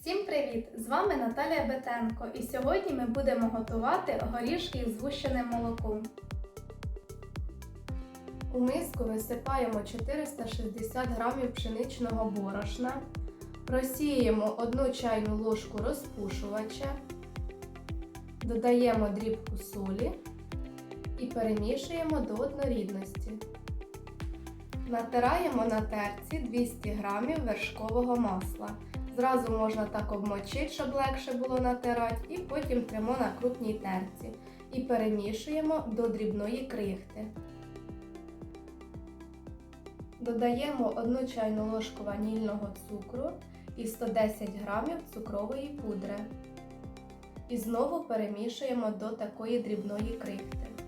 Всім привіт! З вами Наталія Бетенко і сьогодні ми будемо готувати горішки з згущеним молоком. У миску висипаємо 460 грамів пшеничного борошна, просіємо 1 чайну ложку розпушувача, додаємо дрібку солі і перемішуємо до однорідності. Натираємо на терці 200 грамів вершкового масла. Зразу можна так обмочити, щоб легше було натирати, і потім тримо на крупній терці. І перемішуємо до дрібної крихти. Додаємо 1 чайну ложку ванільного цукру і 110 грамів цукрової пудри. І знову перемішуємо до такої дрібної крихти.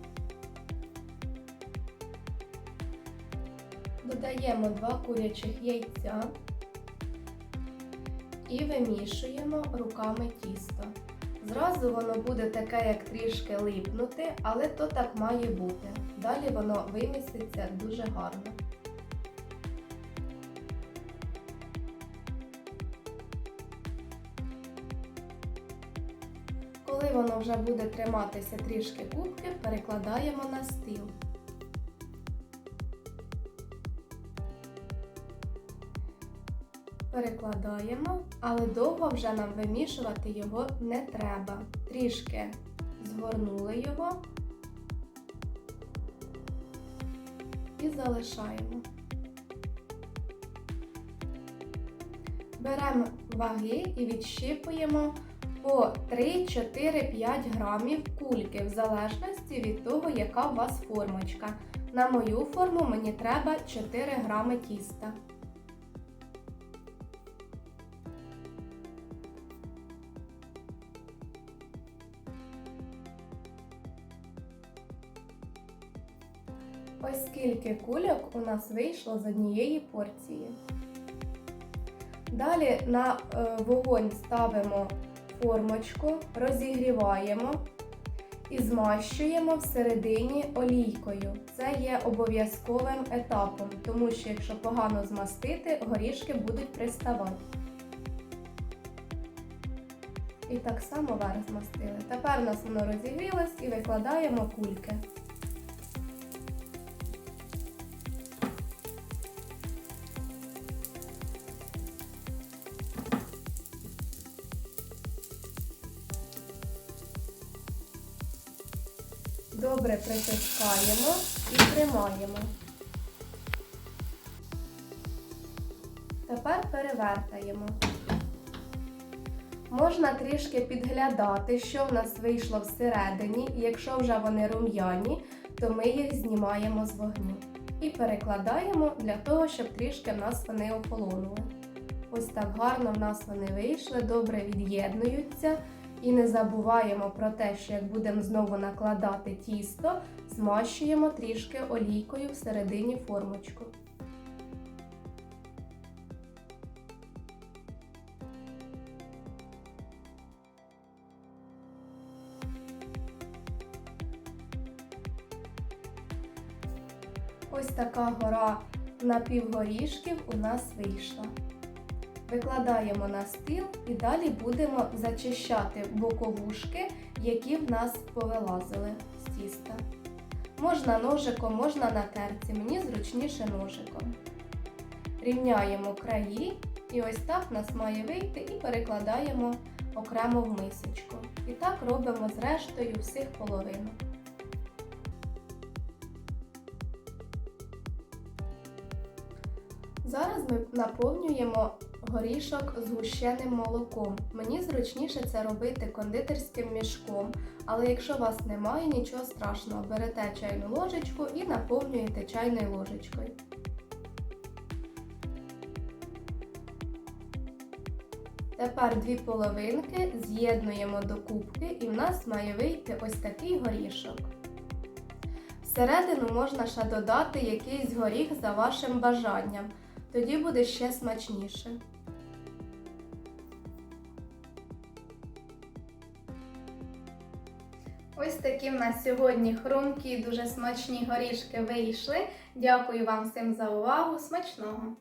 Додаємо 2 курячих яйця і вимішуємо руками тісто. Зразу воно буде таке, як трішки липнути, але то так має бути. Далі воно виміститься дуже гарно. Коли воно вже буде триматися трішки кубки, перекладаємо на стіл. Перекладаємо, але довго вже нам вимішувати його не треба. Трішки згорнули його і залишаємо. Беремо ваги і відщипуємо по 3, 4, 5 грамів кульки, в залежності від того, яка у вас формочка. На мою форму мені треба 4 грами тіста. Ось скільки кульок у нас вийшло з однієї порції. Далі на е, вогонь ставимо формочку, розігріваємо і змащуємо всередині олійкою. Це є обов'язковим етапом, тому що якщо погано змастити, горішки будуть приставати. І так само верх змастили. Тепер у нас воно розігрілось і викладаємо кульки. Добре притискаємо і тримаємо. Тепер перевертаємо. Можна трішки підглядати, що в нас вийшло всередині, і якщо вже вони рум'яні, то ми їх знімаємо з вогню. І перекладаємо для того, щоб трішки в нас вони охолонули. Ось так гарно в нас вони вийшли, добре від'єднуються. І не забуваємо про те, що як будемо знову накладати тісто, змащуємо трішки олійкою всередині формочку. Ось така гора напівгорішків у нас вийшла. Викладаємо на стіл і далі будемо зачищати боковушки, які в нас повилазили з тіста. Можна ножиком, можна на терці, мені зручніше ножиком. Рівняємо краї і ось так в нас має вийти і перекладаємо окремо в мисочку. І так робимо з рештою всіх половинок. Зараз ми наповнюємо горішок згущеним молоком. Мені зручніше це робити кондитерським мішком, але якщо у вас немає, нічого страшного, берете чайну ложечку і наповнюєте чайною ложечкою. Тепер дві половинки з'єднуємо до кубки і в нас має вийти ось такий горішок. Всередину можна ще додати якийсь горіх за вашим бажанням. Тоді буде ще смачніше. Ось такі в нас сьогодні хрумкі, дуже смачні горішки вийшли. Дякую вам всім за увагу. Смачного!